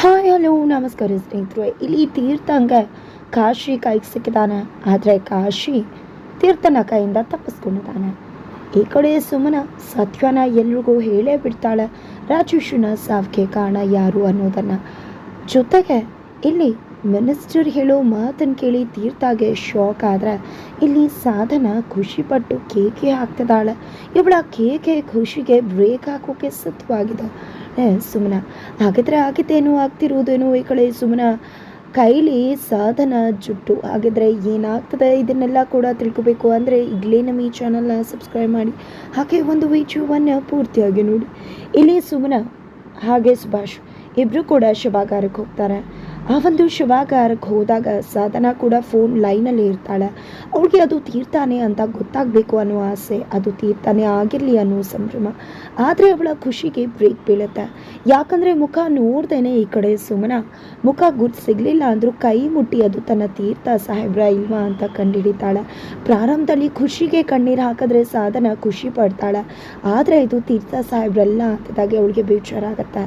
Hi, hello, ನಮಸ್ಕಾರ ಸ್ನೇಹಿತರೆ. ಇಲ್ಲಿ ತೀರ್ಥಂಗ ಕಾಶಿ ಕೈಗೆ ಸಿಕ್ಕಿದಾನೆ ಆದರೆ ಕಾಶಿ ತೀರ್ಥನ ಕೈಯಿಂದ ತಪ್ಪಿಸ್ಕೊಂಡಿದ್ದಾನೆ. ಈ ಕಡೆ ಸುಮನ ಸತ್ಯನ ಎಲ್ರಿಗೂ ಹೇಳೇ ಬಿಡ್ತಾಳೆ. ರಾಜೇಶನ ಸಾವಿಗೆ ಕಾರಣ ಯಾರು ಅನ್ನೋದನ್ನು. ಜೊತೆಗೆ ಇಲ್ಲಿ ಮಿನಿಸ್ಟರ್ ಹೇಳೋ ಮಾತನ್ನು ಕೇಳಿ ತೀರ್ಥಾಗೆ ಶಾಕ್ ಆದರೆ ಇಲ್ಲಿ ಸಾಧನ ಖುಷಿಪಟ್ಟು ಕೇಕೆ ಹಾಕ್ತಿದ್ದಾಳೆ. ಇವಳ ಕೇಕೆ ಖುಷಿಗೆ ಬ್ರೇಕ್ ಹಾಕೋಕೆ ಸಿದ್ಧವಾಗಿದೆ. ಏ ಸುಮನ, ಹಾಗಿದ್ರೆ ಆಗಿದ್ದೇನೋ ಆಗ್ತಿರುವುದೇನೋ ಈ ಕಡೆ ಸುಮನ? ಕೈಲಿ ಸಾಧನ ಜುಟ್ಟು, ಹಾಗಿದ್ರೆ ಏನಾಗ್ತದೆ ಇದನ್ನೆಲ್ಲ ಕೂಡ ತಿಳ್ಕೋಬೇಕು ಅಂದರೆ ಈಗಲೇ ನಮ್ಮ ಈ ಚಾನಲ್ನ ಸಬ್ಸ್ಕ್ರೈಬ್ ಮಾಡಿ, ಹಾಗೆ ಒಂದು ವಿಡಿಯೋವನ್ನು ಪೂರ್ತಿಯಾಗಿ ನೋಡಿ. ಇಲ್ಲಿ ಸುಮನ, ಹಾಗೆ ಸುಭಾಷ್ ಇಬ್ಬರು ಕೂಡ ಶುಭಾಗಾರಕ್ಕೆ ಹೋಗ್ತಾರೆ. ಆ ಒಂದು ಶಿವಾಗಾರಕ್ಕೆ ಹೋದಾಗ ಸಾಧನ ಕೂಡ ಫೋನ್ ಲೈನಲ್ಲಿ ಇರ್ತಾಳೆ. ಅವಳಿಗೆ ಅದು ತೀರ್ತಾನೆ ಅಂತ ಗೊತ್ತಾಗಬೇಕು ಅನ್ನೋ ಆಸೆ, ಅದು ತೀರ್ತಾನೆ ಆಗಿರಲಿ ಅನ್ನೋ ಸಂಭ್ರಮ. ಆದರೆ ಅವಳ ಖುಷಿಗೆ ಬ್ರೇಕ್ ಬೀಳುತ್ತೆ. ಯಾಕಂದರೆ ಮುಖ ನೋಡ್ದೇನೆ ಈ ಕಡೆ ಸುಮನ. ಮುಖ ಗುರ್ತು ಸಿಗಲಿಲ್ಲ ಅಂದರೂ ಕೈ ಮುಟ್ಟಿ ಅದು ತನ್ನ ತೀರ್ಥ ಸಾಹೇಬ್ರ ಇಲ್ವಾ ಅಂತ ಕಂಡುಹಿಡಿತಾಳೆ ಪ್ರಾರಂಭದಲ್ಲಿ ಖುಷಿಗೆ ಕಣ್ಣೀರು ಹಾಕಿದ್ರೆ ಸಾಧನ ಖುಷಿ ಪಡ್ತಾಳೆ. ಆದರೆ ಇದು ತೀರ್ಥ ಸಾಹೇಬ್ರಲ್ಲ ಅಂತದಾಗೆ ಅವಳಿಗೆ ಬೇಜಾರಾಗತ್ತೆ.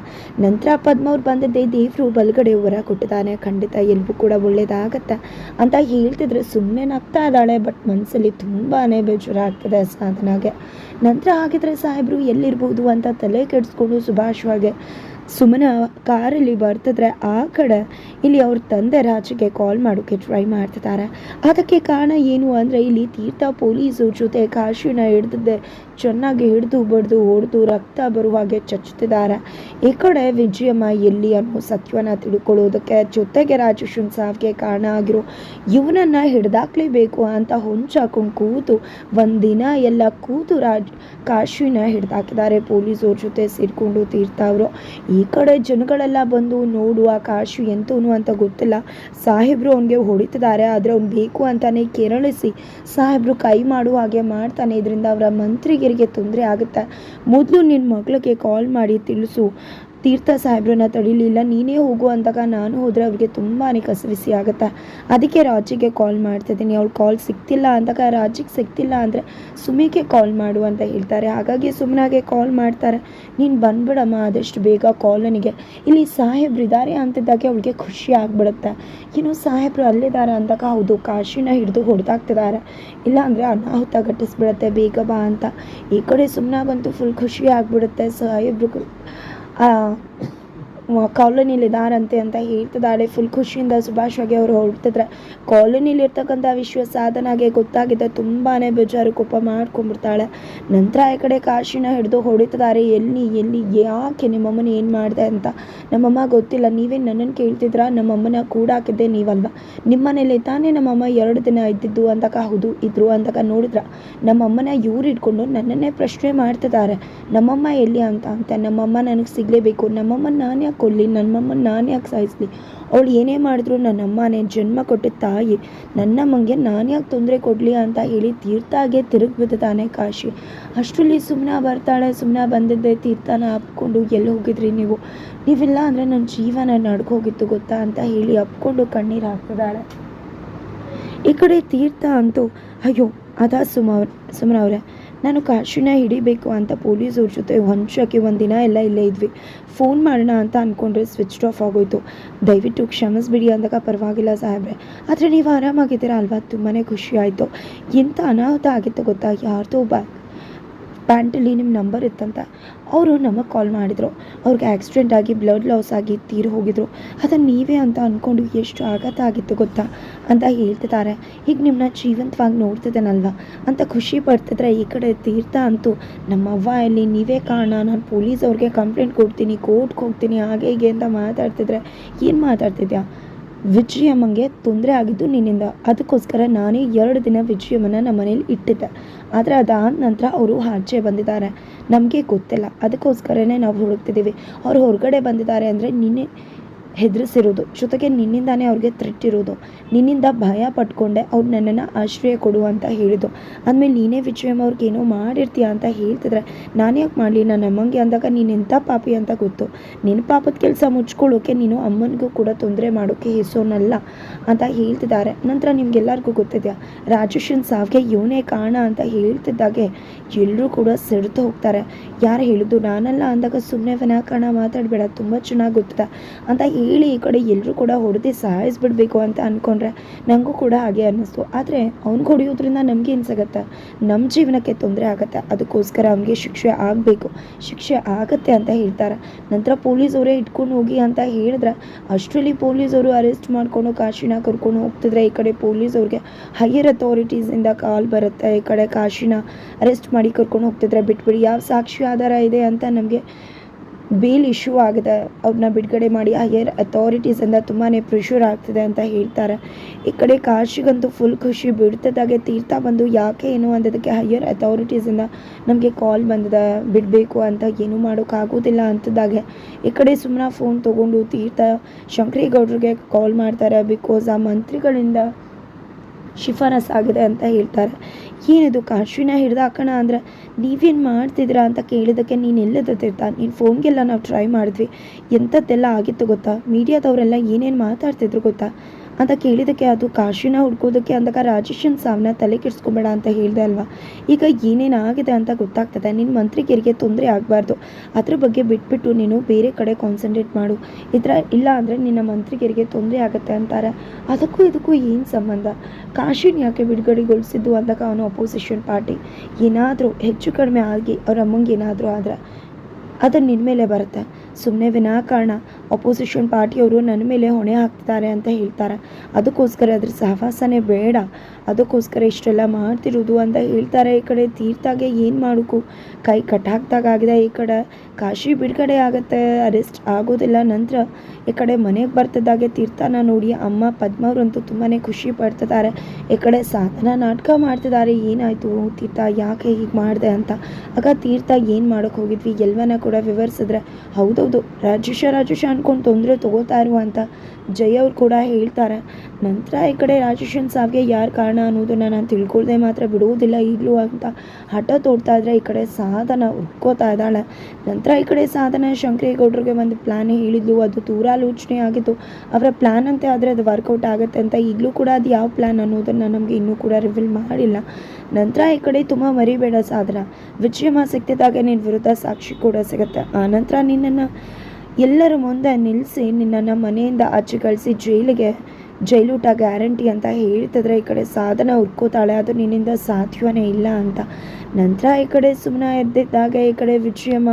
ನಂತರ ಪದ್ಮ ಅವ್ರು ಬಂದಿದ್ದೆ ದೇವರು ಬಲಗಡೆ ಹೊರ ಕೊಟ್ಟಿದ್ದಾನೆ ಖಂಡಿತ ಎಲ್ಲೂ ಕೂಡ ಒಳ್ಳೇದಾಗತ್ತೆ ಅಂತ ಹೇಳ್ತಿದ್ರೆ. ಸುಮ್ಮನೆ ನಗ್ತಾ ಇದ್ದಾಳೆ ಬಟ್ ಮನಸ್ಸಲ್ಲಿ ತುಂಬಾ ಬೇಜಾರಾಗ್ತದೆ ಸಾಧನಾಗೆ. ನಂತರ ಹಾಗಿದ್ರೆ ಸಾಹೇಬರು ಎಲ್ಲಿರ್ಬೋದು ಅಂತ ತಲೆ ಕೆಡಿಸ್ಕೊಂಡು ಸುಭಾಷವಾಗೆ ಸುಮ್ಮನೆ ಕಾರಲ್ಲಿ ಬರ್ತಿದ್ರೆ ಆ ಕಡೆ ಇಲ್ಲಿ ಅವ್ರ ತಂದೆ ರಾಜಿಗೆ ಕಾಲ್ ಮಾಡೋಕ್ಕೆ ಟ್ರೈ ಮಾಡ್ತಿದ್ದಾರೆ. ಅದಕ್ಕೆ ಕಾರಣ ಏನು ಅಂದರೆ ಇಲ್ಲಿ ತೀರ್ಥ ಪೊಲೀಸು ಜೊತೆ ಕಾಶಿನ ಹಿಡ್ದಿದ್ದೆ ಚೆನ್ನಾಗಿ ಹಿಡಿದು ಬಡಿದು ಹೊಡೆದು ರಕ್ತ ಬರುವ ಹಾಗೆ ಚಚ್ಚುತ್ತಿದ್ದಾರೆ ಈ ಕಡೆ ವಿಜಯಮ್ಮ ಎಲ್ಲಿ ಅನ್ನೋ ಸತ್ಯವನ್ನ ತಿಳ್ಕೊಳ್ಳೋದಕ್ಕೆ ಜೊತೆಗೆ ರಾಜೇಶನ್ ಸಾವಿಗೆ ಕಾರಣ ಆಗಿರೋ ಇವನನ್ನ ಹಿಡ್ದಾಕ್ಲೇಬೇಕು ಅಂತ ಹೊಂಚಾಕೊಂಡು ಕೂತು ಒಂದಿನ ಎಲ್ಲ ಕೂತು ರಾಜ್ ಕಾಶಿನ ಹಿಡ್ದಾಕಿದ್ದಾರೆ. ಪೊಲೀಸವ್ರ ಜೊತೆ ಸೇರಿಕೊಂಡು ತೀರ್ತಾವ್ರು ಈ ಕಡೆ ಜನಗಳೆಲ್ಲ ಬಂದು ನೋಡುವ ಕಾಶು ಎಂತವನು ಅಂತ ಗೊತ್ತಿಲ್ಲ. ಸಾಹೇಬ್ರು ಅವನಿಗೆ ಹೊಡಿತಿದ್ದಾರೆ. ಆದರೆ ಅವ್ನು ಬೇಕು ಅಂತಾನೆ ಕೆರಳಿಸಿ ಸಾಹೇಬ್ರು ಕೈ ಮಾಡುವ ಹಾಗೆ ಮಾಡ್ತಾನೆ. ಇದರಿಂದ ಅವರ ಮಂತ್ರಿಗಿರಿಗೆ ತೊಂದರೆ ಆಗುತ್ತಾ? ಮೊದಲು ನಿನ್ನ ಮಗಳಿಗೆ ಕಾಲ್ ಮಾಡಿ ತಿಳಿಸು. ತೀರ್ಥ ಸಾಹೇಬ್ರನ್ನ ತಡಿಲಿಲ್ಲ ನೀನೇ ಹೋಗು ಅಂದಾಗ ನಾನು ಹೋದರೆ ಅವ್ರಿಗೆ ತುಂಬಾ ಕಸವಿಸಿ ಆಗುತ್ತೆ. ಅದಕ್ಕೆ ರಾಜಿಗೆ ಕಾಲ್ ಮಾಡ್ತಿದ್ದೀನಿ. ಅವ್ಳು ಕಾಲ್ ಸಿಗ್ತಿಲ್ಲ ಅಂದಾಗ ರಾಜಿಗೆ ಸಿಗ್ತಿಲ್ಲ ಅಂದರೆ ಸುಮಿಗೆ ಕಾಲ್ ಮಾಡು ಅಂತ ಹೇಳ್ತಾರೆ. ಹಾಗಾಗಿ ಸುಮ್ಮನಾಗೆ ಕಾಲ್ ಮಾಡ್ತಾರೆ. ನೀನು ಬಂದ್ಬಿಡಮ್ಮ, ಆದಷ್ಟು ಬೇಗ ಕಾಲನಿಗೆ ಇಲ್ಲಿ ಸಾಹೇಬ್ರು ಇದ್ದಾರೆ ಅಂತಿದ್ದಾಗೆ ಅವಳಿಗೆ ಖುಷಿ ಆಗ್ಬಿಡುತ್ತೆ. ಏನೋ ಸಾಹೇಬ್ರು ಅಲ್ಲಿದ್ದಾರೆ ಅಂದಾಗ ಹೌದು, ಕಾಶಿನ ಹಿಡಿದು ಹೊಡೆದಾಗ್ತಿದ್ದಾರೆ ಇಲ್ಲ ಅಂದರೆ ಅನಾಹುತ ಘಟಿಸ್ಬಿಡುತ್ತೆ, ಬೇಗ ಬಾ ಅಂತ. ಈ ಕಡೆ ಸುಮ್ಮನಾಗಂತೂ ಫುಲ್ ಖುಷಿ ಆಗ್ಬಿಡುತ್ತೆ. ಸಾಹೇಬ್ರು halo. ಇದಾರಂತೆ ಅಂತ ಹೇಳ್ತಿದ್ದಾಳೆ. ಫುಲ್ ಖುಷಿಯಿಂದ ಸುಭಾಷ್ವಾಗಿ ಅವರು ಹೊರಡ್ತಿದ್ರೆ. ಕಾಲೋನಿಲಿ ಇರ್ತಕ್ಕಂಥ ವಿಶ್ವ ಸಾಧನಾಗೆ ಗೊತ್ತಾಗಿದ್ದ ತುಂಬಾ ಬೇಜಾರು, ಕೋಪ ಮಾಡ್ಕೊಂಡ್ಬಿಡ್ತಾಳೆ. ನಂತರ ಈ ಕಡೆ ಕಾಶಿನ ಹಿಡಿದು ಹೊಡಿತಿದ್ದಾರೆ. ಎಲ್ಲಿ ಎಲ್ಲಿ, ಯಾಕೆ ನಿಮ್ಮಮ್ಮನ ಏನು ಮಾಡಿದೆ ಅಂತ? ನಮ್ಮಮ್ಮ ಗೊತ್ತಿಲ್ಲ. ನೀವೇ ನನ್ನನ್ನು ಕೇಳ್ತಿದ್ರ? ನಮ್ಮಮ್ಮನ ಕೂಡ ಹಾಕಿದ್ದೆ ನೀವಲ್ವ? ನಿಮ್ಮನೇಲಿ ತಾನೇ ನಮ್ಮಮ್ಮ ಎರಡು ದಿನ ಇದ್ದಿದ್ದು ಅಂತಕ? ಹೌದು, ಇದ್ರು ಅಂತಕ ನೋಡಿದ್ರ? ನಮ್ಮಮ್ಮನ ಇವ್ರು ಇಟ್ಕೊಂಡು ನನ್ನನ್ನೇ ಪ್ರಶ್ನೆ ಮಾಡ್ತಿದ್ದಾರೆ. ನಮ್ಮಮ್ಮ ಎಲ್ಲಿ ಅಂತ? ಅಂತ ನಮ್ಮಮ್ಮ ನನಗೆ ಸಿಗಲೇಬೇಕು. ನಮ್ಮಮ್ಮ ನಾನು ಕೊಲ್ಲಿ ನಮ್ಮಮ್ಮನ ನಾನು ಯಾಕೆ ಸಾಯಿಸ್ಲಿ? ಅವಳು ಏನೇ ಮಾಡಿದ್ರು ನನ್ನಮ್ಮನೇ, ಜನ್ಮ ಕೊಟ್ಟ ತಾಯಿ. ನನ್ನಮ್ಮಂಗೆ ನಾನು ಯಾಕೆ ತೊಂದರೆ ಕೊಡಲಿ ಅಂತ ಹೇಳಿ ತೀರ್ಥಾಗೆ ತಿರುಗಿ ಬಿದ್ದಾನೆ ಕಾಶಿ. ಅಷ್ಟರಲ್ಲಿ ಸುಮ್ಮನೆ ಬರ್ತಾಳೆ ಸುಮ್ಮನೆ ಬಂದಿದ್ದೆ, ತೀರ್ಥನ ಅಪ್ಕೊಂಡು ಎಲ್ಲಿ ಹೋಗಿದ್ರಿ ನೀವು? ನೀವಿಲ್ಲ ಅಂದರೆ ನನ್ನ ಜೀವನ ನಡ್ಕೋಗಿತ್ತು ಗೊತ್ತಾ ಅಂತ ಹೇಳಿ ಅಪ್ಕೊಂಡು ಕಣ್ಣೀರು ಹಾಕಿದಾಳೆ ಈ ಕಡೆ ತೀರ್ಥ ಅಂತೂ, ಅಯ್ಯೋ, ಅದಾ ಸುಮ ಸುಮ್ಮನವ್ರೆ ನಾನು ಕಾಶಿನ ಹಿಡಿಬೇಕು ಅಂತ ಪೊಲೀಸವ್ರ ಜೊತೆ ಹೊಂಚಕ್ಕೆ ಒಂದಿನ ಎಲ್ಲ ಇಲ್ಲೇ ಇದ್ವಿ. ಫೋನ್ ಮಾಡೋಣ ಅಂತ ಅಂದ್ಕೊಂಡ್ರೆ ಸ್ವಿಚ್ ಆಫ್ ಆಗೋಯ್ತು. ದಯವಿಟ್ಟು ಕ್ಷಮಿಸ್ಬಿಡಿ ಅಂದಾಗ ಪರವಾಗಿಲ್ಲ ಸಾಹೇಬ್ರೆ. ಆದರೆ ನೀವು ಆರಾಮಾಗಿದ್ದೀರಾ ಅಲ್ವಾ? ತುಂಬಾ ಖುಷಿ ಆಯಿತು. ಎಂಥ ಅನಾಹುತ ಆಗಿತ್ತು ಗೊತ್ತಾ? ಯಾರ್ದೋ ಬಾ ಪ್ಯಾಂಟಲ್ಲಿ ನಿಮ್ಮ ನಂಬರ್ ಇತ್ತಂತ. ಅವರು ನಮಗೆ ಕಾಲ್ ಮಾಡಿದರು. ಅವ್ರಿಗೆ ಆಕ್ಸಿಡೆಂಟ್ ಆಗಿ ಬ್ಲಡ್ ಲಾಸ್ ಆಗಿ, ತೀರಿ ಹೋಗಿದ್ರು. ಅದನ್ನು ನೀವೇ ಅಂತ ಅಂದ್ಕೊಂಡು ಎಷ್ಟು ಆಘಾತ ಆಗಿತ್ತು ಗೊತ್ತಾ? ಅಂತ ಹೇಳ್ತಿದ್ದಾರೆ ಈಗ ನಿಮ್ಮನ್ನ ಜೀವಂತವಾಗಿ ನೋಡ್ತಿದ್ದೇನಲ್ವ ಅಂತ ಖುಷಿ ಪಡ್ತಿದ್ರೆ ಈ ಕಡೆ ತೀರ್ಥ ಅಂತೂ ನಮ್ಮವ್ವ ಇಲ್ಲಿ, ನೀವೇ ಕಾರಣ. ನಾನು ಪೊಲೀಸ್ ಅವ್ರಿಗೆ ಕಂಪ್ಲೇಂಟ್ ಕೊಡ್ತೀನಿ ಕೋರ್ಟ್ಗೆ ಹೋಗ್ತೀನಿ, ಹಾಗೆ ಹೀಗೆ ಅಂತ ಮಾತಾಡ್ತಿದ್ರೆ ಏನು ಮಾತಾಡ್ತಿದ್ಯಾ? ವಿಜಯಮ್ಮಂಗೆ ತೊಂದರೆ ಆಗಿದ್ದು ನಿನ್ನಿಂದ. ಅದಕ್ಕೋಸ್ಕರ ನಾನೇ ಎರಡು ದಿನ ವಿಜಯಮ್ಮನ ನಮ್ಮ ಮನೇಲಿ ಇಟ್ಟಿದ್ದೆ. ಆದರೆ ಅದಾದ ನಂತರ ಅವರು ಆಚೆ ಬಂದಿದ್ದಾರೆ. ನಮಗೆ ಗೊತ್ತಿಲ್ಲ. ಅದಕ್ಕೋಸ್ಕರನೇ ನಾವು ಹುಡುಕ್ತಿದ್ದೀವಿ ಅವ್ರು ಹೊರಗಡೆ ಬಂದಿದ್ದಾರೆ ಅಂದರೆ ನಿನ್ನೆ ಹೆದರಿಸಿರೋದು ಜೊತೆಗೆ ನಿನ್ನಿಂದಾನೇ ಅವ್ರಿಗೆ ಇರೋದು ನಿನ್ನಿಂದ ಭಯ ಪಟ್ಕೊಂಡೆ, ಅವ್ರು ನನ್ನನ್ನು ಆಶ್ರಯ ಕೊಡು ಅಂತ ಹೇಳಿದ್ದು. ಆದಮೇಲೆ ನೀನೇ ವಿಜಯಮ್ಮ, ಅವ್ರಿಗೆ ಏನೋ ಮಾಡಿರ್ತೀಯ ಅಂತ ಹೇಳ್ತಿದ್ರೆ ನಾನು ಯಾಕೆ ಮಾಡಲಿ? ನನ್ನ ಅಮ್ಮಂಗೆ ಅಂದಾಗ ನೀನು ಎಂಥ ಪಾಪಿ ಅಂತ ಗೊತ್ತು. ನಿನ್ನ ಪಾಪದ ಕೆಲಸ ಮುಚ್ಕೊಳ್ಳೋಕೆ ನೀನು ಅಮ್ಮನಿಗೂ ಕೂಡ ತೊಂದರೆ ಮಾಡೋಕ್ಕೆ ಹೆಸೋನಲ್ಲ ಅಂತ ಹೇಳ್ತಿದ್ದಾರೆ. ನಂತರ ನಿಮ್ಗೆಲ್ಲರಿಗೂ ಗೊತ್ತಿದೆಯಾ? ರಾಜೇಶನ್ ಸಾವಿಗೆ ಇವನೇ ಕಾರಣ ಅಂತ ಹೇಳ್ತಿದ್ದಾಗೆ ಎಲ್ಲರೂ ಕೂಡ ಸೆಡ್ತು ಹೋಗ್ತಾರೆ. ಯಾರು ಹೇಳಿದ್ದು ನಾನಲ್ಲ ಅಂದಾಗ ಸುಮ್ಮನೆ ವಿನಾಕಾರಣ ಮಾತಾಡಬೇಡ, ತುಂಬ ಚೆನ್ನಾಗಿ ಗೊತ್ತಿದೆ ಅಂತ ಕೇಳಿ ಈ ಕಡೆ ಎಲ್ಲರೂ ಕೂಡ ಹೊಡೆದು ಸಾಯಿಸ್ಬಿಡ್ಬೇಕು ಅಂತ ಅಂದ್ಕೊಂಡ್ರೆ ನನಗೂ ಕೂಡ ಹಾಗೆ ಅನ್ನಿಸ್ತು. ಆದರೆ ಅವ್ನಿಗೆ ಹೊಡೆಯೋದ್ರಿಂದ ಏನು ಸಿಗತ್ತೆ? ನಮ್ಮ ಜೀವನಕ್ಕೆ ತೊಂದರೆ ಆಗುತ್ತೆ. ಅದಕ್ಕೋಸ್ಕರ ಅವನಿಗೆ ಶಿಕ್ಷೆ ಆಗಬೇಕು. ಶಿಕ್ಷೆ ಆಗತ್ತೆ ಅಂತ ಹೇಳ್ತಾರೆ. ನಂತರ ಪೊಲೀಸವರೇ ಇಟ್ಕೊಂಡು ಹೋಗಿ ಅಂತ ಹೇಳಿದ್ರೆ ಅಷ್ಟರಲ್ಲಿ ಪೊಲೀಸವರು ಅರೆಸ್ಟ್ ಮಾಡ್ಕೊಂಡು ಕಾಶಿನ ಕರ್ಕೊಂಡು ಹೋಗ್ತಿದ್ರೆ ಈ ಕಡೆ ಪೊಲೀಸವ್ರಿಗೆ ಹೈಯರ್ ಅಥಾರಿಟೀಸಿಂದ ಕಾಲ್ ಬರುತ್ತೆ. ಈ ಕಡೆ ಕಾಶಿನ ಅರೆಸ್ಟ್ ಮಾಡಿ ಕರ್ಕೊಂಡು ಹೋಗ್ತಿದ್ರೆ ಬಿಟ್ಬಿಡಿ. ಯಾವ ಸಾಕ್ಷಿ ಆಧಾರ ಇದೆ ಅಂತ ನಮಗೆ ಬೇಲ್ ಇಶ್ಯೂ ಆಗಿದೆ ಅವ್ರನ್ನ ಬಿಡುಗಡೆ ಮಾಡಿ ಹೈಯರ್ ಅಥಾರಿಟೀಸಿಂದ ತುಂಬಾ ಪ್ರೆಷರ್ ಆಗ್ತಿದೆ ಅಂತ ಹೇಳ್ತಾರೆ. ಈ ಕಡೆ ಕಾಶಿಗಂತೂ ಫುಲ್ ಖುಷಿ ಬಿಡ್ತದಾಗೆ ತೀರ್ಥ ಬಂದು ಯಾಕೆ ಏನು ಅಂದದಕ್ಕೆ ಹೈಯರ್ ಅಥಾರಿಟೀಸಿಂದ ನಮಗೆ ಕಾಲ್ ಬಂದಿದೆ, ಬಿಡಬೇಕು ಅಂತ ಏನು ಮಾಡೋಕ್ಕಾಗೋದಿಲ್ಲ ಅಂತದಾಗೆ. ಈ ಕಡೆ ಸುಮ್ಮನೆ ಫೋನ್ ತೊಗೊಂಡು ತೀರ್ಥ ಶಂಕರೇಗೌಡರಿಗೆ ಕಾಲ್ ಮಾಡ್ತಾರೆ ಬಿಕಾಸ್ ಆ ಮಂತ್ರಿಗಳಿಂದ ಶಿಫಾರಸ್ ಆಗಿದೆ ಅಂತ ಹೇಳ್ತಾರೆ. ಏನಿದು ಕಾಶ್ವಿನ ಹಿಡ್ದು ಹಾಕೋಣ ಅಂದ್ರೆ ನೀವೇನು ಮಾಡ್ತಿದ್ದೀರಾ ಅಂತ ಕೇಳಿದ್ದಕ್ಕೆ ನೀನು ಎಲ್ಲದ ತಿರ್ತಾ ನೀನು ಫೋನ್ಗೆಲ್ಲ ನಾವು ಟ್ರೈ ಮಾಡಿದ್ವಿ. ಎಂಥದ್ದೆಲ್ಲ ಆಗಿತ್ತು ಗೊತ್ತಾ? ಮೀಡಿಯಾದವರೆಲ್ಲ ಏನೇನು ಮಾತಾಡ್ತಿದ್ರು ಗೊತ್ತಾ? ಅಂತ ಕೇಳಿದ್ದಕ್ಕೆ ಅದು ಕಾಶಿನ ಹುಡ್ಕೋದಕ್ಕೆ ಅಂದಾಗ ರಾಜೇಶನ್ ಸಾವನ್ನ ತಲೆ ಕೆಡಿಸ್ಕೊಬೇಡ ಅಂತ ಹೇಳಿದೆ ಅಲ್ವಾ? ಈಗ ಏನೇನು ಆಗಿದೆ ಅಂತ ಗೊತ್ತಾಗ್ತದೆ. ನಿನ್ನ ಮಂತ್ರಿಗಿರಿಗೆ ತೊಂದರೆ ಆಗಬಾರ್ದು. ಅದ್ರ ಬಗ್ಗೆ ಬಿಟ್ಬಿಟ್ಟು ನೀನು ಬೇರೆ ಕಡೆ ಕಾನ್ಸಂಟ್ರೇಟ್ ಮಾಡು. ಇದ್ರ ಇಲ್ಲ ಅಂದರೆ ನಿನ್ನ ಮಂತ್ರಿಗಿರಿಗೆ ತೊಂದರೆ ಆಗುತ್ತೆ ಅಂತಾರೆ. ಅದಕ್ಕೂ ಇದಕ್ಕೂ ಏನು ಸಂಬಂಧ? ಕಾಶಿನ ಯಾಕೆ ಬಿಡುಗಡೆಗೊಳಿಸಿದ್ದು ಅಂದಾಗ ಅವನು ಅಪೋಸಿಷನ್ ಪಾರ್ಟಿ ಏನಾದರೂ ಹೆಚ್ಚು ಕಡಿಮೆ ಆಗಿ ಅವ್ರ ಅಮ್ಮಂಗೆ ಏನಾದರೂ ಆದರೆ ಅದು ನಿನ್ನ ಮೇಲೆ ಬರುತ್ತೆ. ಸುಮ್ಮನೆ ವಿನಾಕಾರಣ ಅಪೋಸಿಷನ್ ಪಾರ್ಟಿಯವರು ನನ್ನ ಮೇಲೆ ಹೊಣೆ ಹಾಕ್ತಿದ್ದಾರೆ ಅಂತ ಹೇಳ್ತಾರೆ? ಅದಕ್ಕೋಸ್ಕರ ಅದ್ರ ಸಹವಾಸನೇ ಬೇಡ. ಅದಕ್ಕೋಸ್ಕರ ಇಷ್ಟೆಲ್ಲ ಮಾಡ್ತಿರೋದು ಅಂತ ಹೇಳ್ತಾರೆ. ಈ ಕಡೆ ತೀರ್ಥಾಗೆ ಏನು ಮಾಡೋಕು? ಕೈ ಕಟ್ಟಾಕ್ದಾಗಿದೆ ಈ ಕಡೆ ಕಾಶಿ ಬಿಡುಗಡೆ ಆಗುತ್ತೆ. ಅರೆಸ್ಟ್ ಆಗೋದಿಲ್ಲ. ನಂತರ ಈ ಕಡೆ ಮನೆಗೆ ಬರ್ತದಾಗೆ ತೀರ್ಥನ ನೋಡಿ ಅಮ್ಮ ಪದ್ಮವ್ರಂತೂ ತುಂಬಾ ಖುಷಿ ಪಡ್ತಿದ್ದಾರೆ. ಈ ಕಡೆ ಸಾಧನ ನಾಟಕ ಮಾಡ್ತಿದ್ದಾರೆ. ಏನಾಯಿತು? ತೀರ್ಥ ಯಾಕೆ ಹೀಗೆ ಮಾಡಿದೆ ಅಂತ. ಆಗ ತೀರ್ಥ ಏನು ಮಾಡೋಕ್ಕೆ ಹೋಗಿದ್ವಿ? ಎಲ್ವನ ಕೂಡ ವಿವರಿಸಿದ್ರೆ ಹೌದೌದು ರಾಜೇಶ ರಾಜೇಶ ಅಂದ್ಕೊಂಡು ತೊಂದರೆ ತಗೋತಾ ಅಂತ ಜಯ ಅವ್ರು ಕೂಡ ಹೇಳ್ತಾರೆ. ನಂತರ ಈ ಕಡೆ ರಾಜೇಶನ್ ಸಾವಿಗೆ ಯಾರು ಕಾರಣ ಅನ್ನೋದನ್ನು ನಾನು ತಿಳ್ಕೊಳ್ದೆ ಮಾತ್ರ ಬಿಡುವುದಿಲ್ಲ ಈಗಲೂ ಅಂತ ಹಠ ತೋಡ್ತಾ ಇದ್ರೆ ಈ ಕಡೆ ಸಾಧನ ಹುಡ್ಕೋತಾ ಇದ್ದಾಳೆ. ನಂತರ ಈ ಕಡೆ ಸಾಧನ ಶಂಕರೇಗೌಡರಿಗೆ ಒಂದು ಪ್ಲ್ಯಾನ್ ಹೇಳಿದ್ಲು. ಅದು ದೂರಾಲೋಚನೆ ಆಗಿತ್ತು ಅವರ ಪ್ಲ್ಯಾನ್ ಅಂತೆ ಆದರೆ ಅದು ವರ್ಕೌಟ್ ಆಗುತ್ತೆ ಅಂತ ಈಗಲೂ ಕೂಡ ಅದು ಯಾವ ಪ್ಲ್ಯಾನ್ ಅನ್ನೋದನ್ನು ನಮಗೆ ಇನ್ನೂ ಕೂಡ ರಿವೀಲ್ ಮಾಡಿಲ್ಲ. ನಂತರ ಈ ಕಡೆ ತುಂಬ ಮರಿಬೇಡ ಸಾಧನ. ವಿಜಯಮ ಸಿಕ್ತಿದಾಗ ನಿನ್ನ ವಿರುದ್ಧ ಸಾಕ್ಷಿ ಕೂಡ ಸಿಗುತ್ತೆ. ಆ ನಂತರ ನಿನ್ನನ್ನು ಎಲ್ಲರ ಮುಂದೆ ನಿಲ್ಲಿಸಿ ನಿನ್ನನ್ನು ಮನೆಯಿಂದ ಆಚೆ ಕಳಿಸಿ ಜೈಲಿಗೆ ಜೈಲೂಟ ಗ್ಯಾರಂಟಿ ಅಂತ ಹೇಳ್ತಿದ್ರೆ ಈ ಕಡೆ ಸಾಧನ ಹುಡ್ಕೋತಾಳೆ, ಅದು ನಿನ್ನಿಂದ ಸಾಧ್ಯವೇ ಇಲ್ಲ ಅಂತ. ನಂತರ ಈ ಕಡೆ ಸುಮ್ಮನೆ ಎದ್ದಿದ್ದಾಗ ಈ ಕಡೆ ವಿಜಯಮ್ಮ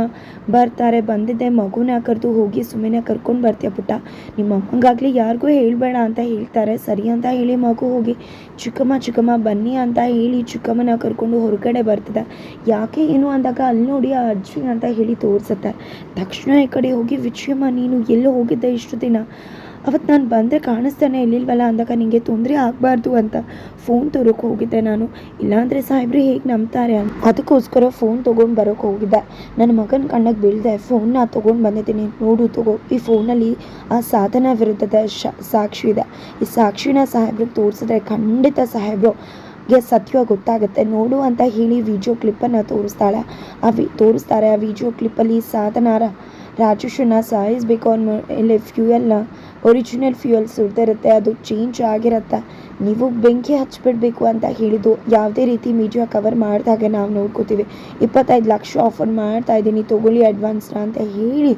ಬರ್ತಾರೆ, ಬಂದಿದ್ದೆ, ಮಗುನ ಕರೆದು ಹೋಗಿ ಸುಮ್ಮನೆ ಕರ್ಕೊಂಡು ಬರ್ತೀಯ ಪುಟ್ಟ. ನಿಮ್ಮ ಅಮ್ಮಂಗಾಗಲಿ ಯಾರಿಗೂ ಹೇಳಬೇಡ ಅಂತ ಹೇಳ್ತಾರೆ. ಸರಿ ಅಂತ ಹೇಳಿ ಮಗು ಹೋಗಿ, ಚಿಕ್ಕಮ್ಮ ಚಿಕ್ಕಮ್ಮ, ಬನ್ನಿ ಅಂತ ಹೇಳಿ ಚಿಕ್ಕಮ್ಮನ ಕರ್ಕೊಂಡು ಹೊರಗಡೆ ಬರ್ತದೆ. ಯಾಕೆ ಏನು ಅಂದಾಗ ಅಲ್ಲಿ ನೋಡಿ ಆ ಅಜ್ಜಿ ಅಂತ ಹೇಳಿ ತೋರಿಸುತ್ತೆ. ತಕ್ಷಣ ಈ ಕಡೆ ಹೋಗಿ, ವಿಜಯಮ್ಮ, ನೀನು ಎಲ್ಲೋ ಹೋಗಿದ್ದೆ ಇಷ್ಟು ದಿನ? ಅವತ್ತು ನಾನು ಬಂದರೆ ಕಾಣಿಸ್ತಾನೆ ಇಲ್ಲಿಲ್ವಲ್ಲ ಅಂದಾಗ ನಿಮಗೆ ತೊಂದರೆ ಆಗಬಾರ್ದು ಅಂತ ಫೋನ್ ತರೋಕೆ ಹೋಗಿದ್ದೆ ನಾನು. ಇಲ್ಲಾಂದರೆ ಸಾಹೇಬ್ರಿ ಹೇಗೆ ನಂಬ್ತಾರೆ ಅಂತ. ಅದಕ್ಕೋಸ್ಕರ ಫೋನ್ ತೊಗೊಂಡು ಬರೋಕೆ ಹೋಗಿದ್ದೆ. ನನ್ನ ಮಗನ ಕಣ್ಣಗೆ ಬೀಳ್ದೆ ಫೋನ್ನ ತೊಗೊಂಡು ಬಂದಿದ್ದೀನಿ. ನೋಡು ತಗೋ, ಈ ಫೋನಲ್ಲಿ ಆ ಸಾಧನ ವಿರುದ್ಧದ ಸಾಕ್ಷಿ ಇದೆ. ಈ ಸಾಕ್ಷಿನ ಸಾಹೇಬ್ರಿಗೆ ತೋರಿಸಿದ್ರೆ ಖಂಡಿತ ಸಾಹೇಬ್ರು ಗೆ ಸತ್ಯ ಗೊತ್ತಾಗುತ್ತೆ. ನೋಡು ಅಂತ ಹೇಳಿ ವಿಡಿಯೋ ಕ್ಲಿಪ್ಪನ್ನು ತೋರಿಸ್ತಾಳೆ. ಆ ವಿ, ತೋರಿಸ್ತಾರೆ ಆ ವಿಡಿಯೋ ಕ್ಲಿಪ್ಪಲ್ಲಿ ಸಾಧನಾರ ರಾಜೇಶನ್ನ ಸಾಯಿಸ್ಬೇಕು ಅನ್ನೋ ಇಲ್ಲಿ ಫ್ಯೂಯಲ್ನ ಒರಿಜಿನಲ್ ಫ್ಯೂಯಲ್ ಸುರಿದಿರುತ್ತೆ ಅದು ಚೇಂಜ್ ಆಗಿರುತ್ತೆ. ನೀವು ಬೆಂಕಿ ಹಚ್ಚಿಬಿಡಬೇಕು ಅಂತ ಹೇಳಿದ್ದು ಯಾವುದೇ ರೀತಿ ಮೀಡಿಯಾ ಕವರ್ ಮಾಡಿದಾಗ ನಾವು ನೋಡ್ಕೋತೀವಿ. ಇಪ್ಪತ್ತೈದು ಲಕ್ಷ ಆಫರ್ ಮಾಡ್ತಾ ಇದ್ದೀನಿ, ತೊಗೊಳ್ಳಿ ಅಡ್ವಾನ್ಸ್ನ ಅಂತ ಹೇಳಿ.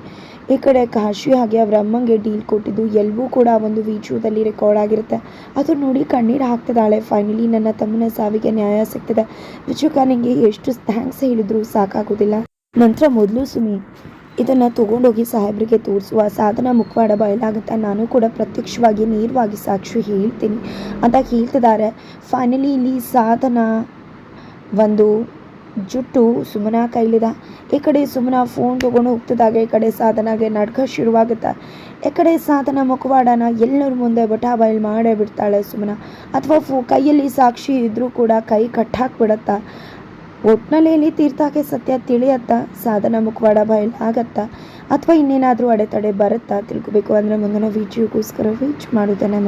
ಈ ಕಡೆ ಕಾಶಿ ಹಾಗೆ ಅವ್ರ ಅಮ್ಮಂಗೆ ಡೀಲ್ ಕೊಟ್ಟಿದ್ದು ಎಲ್ಲವೂ ಕೂಡ ಒಂದು ವಿಡಿಯೋದಲ್ಲಿ ರೆಕಾರ್ಡ್ ಆಗಿರುತ್ತೆ. ಅದು ನೋಡಿ ಕಣ್ಣೀರು ಹಾಕ್ತಿದ್ದಾಳೆ. ಫೈನಲಿ ನನ್ನ ತಮ್ಮನ ಸಾವಿಗೆ ನ್ಯಾಯ ಸಿಗ್ತದೆ. ವಿಚುಕ ನನಗೆ ಎಷ್ಟು ಥ್ಯಾಂಕ್ಸ್ ಹೇಳಿದ್ರು ಸಾಕಾಗೋದಿಲ್ಲ. ನಂತರ ಮೊದಲು ಸುಮಿ ಇದನ್ನು ತಗೊಂಡೋಗಿ ಸಾಹೇಬ್ರಿಗೆ ತೋರಿಸುವ ಸಾಧನ ಮುಖವಾಡ ಬಯಲಾಗುತ್ತೆ ನಾನು ಕೂಡ ಪ್ರತ್ಯಕ್ಷವಾಗಿ ನೇರವಾಗಿ ಸಾಕ್ಷಿ ಹೇಳ್ತೀನಿ. ಅಂತ ಹೇಳ್ತಿದ್ದಾರೆ ಫೈನಲಿ ಇಲ್ಲಿ ಸಾಧನ ಒಂದು ಜುಟ್ಟು ಸುಮನ ಕೈಲಿದ. ಈ ಕಡೆ ಸುಮನ ಫೋನ್ ತೊಗೊಂಡು ಹೋಗ್ತಿದ್ದಾಗ, ಈ ಕಡೆ ಸಾಧನಾಗೆ ನಡ್ಕ ಶುರುವಾಗುತ್ತೆ. ಈ ಕಡೆ ಸಾಧನ ಮುಖವಾಡನ ಎಲ್ಲರ ಮುಂದೆ ಬಟಾ ಬಯಲು ಮಾಡೇ ಬಿಡ್ತಾಳೆ ಸುಮನ. ಅಥವಾ ಕೈಯಲ್ಲಿ ಸಾಕ್ಷಿ ಇದ್ದರೂ ಕೂಡ ಕೈ ಕಟ್ಟಾಕ್ಬಿಡತ್ತಾ. ಒಟ್ನಲ್ಲಿ ತೀರ್ಥಕ್ಕೆ ಸತ್ಯ ತಿಳಿಯತ್ತಾ, ಸಾಧನ ಮುಖವಾಡ ಬಯಲಾಗತ್ತಾ ಅಥವಾ ಇನ್ನೇನಾದರೂ ಅಡೆತಡೆ ಬರುತ್ತಾ ತಿಳ್ಕೊಬೇಕು ಅಂದರೆ ಮುಂದಿನ ವಿಡಿಯೋಗೋಸ್ಕರ ವೀಚ್ ಮಾಡೋದನ್ನು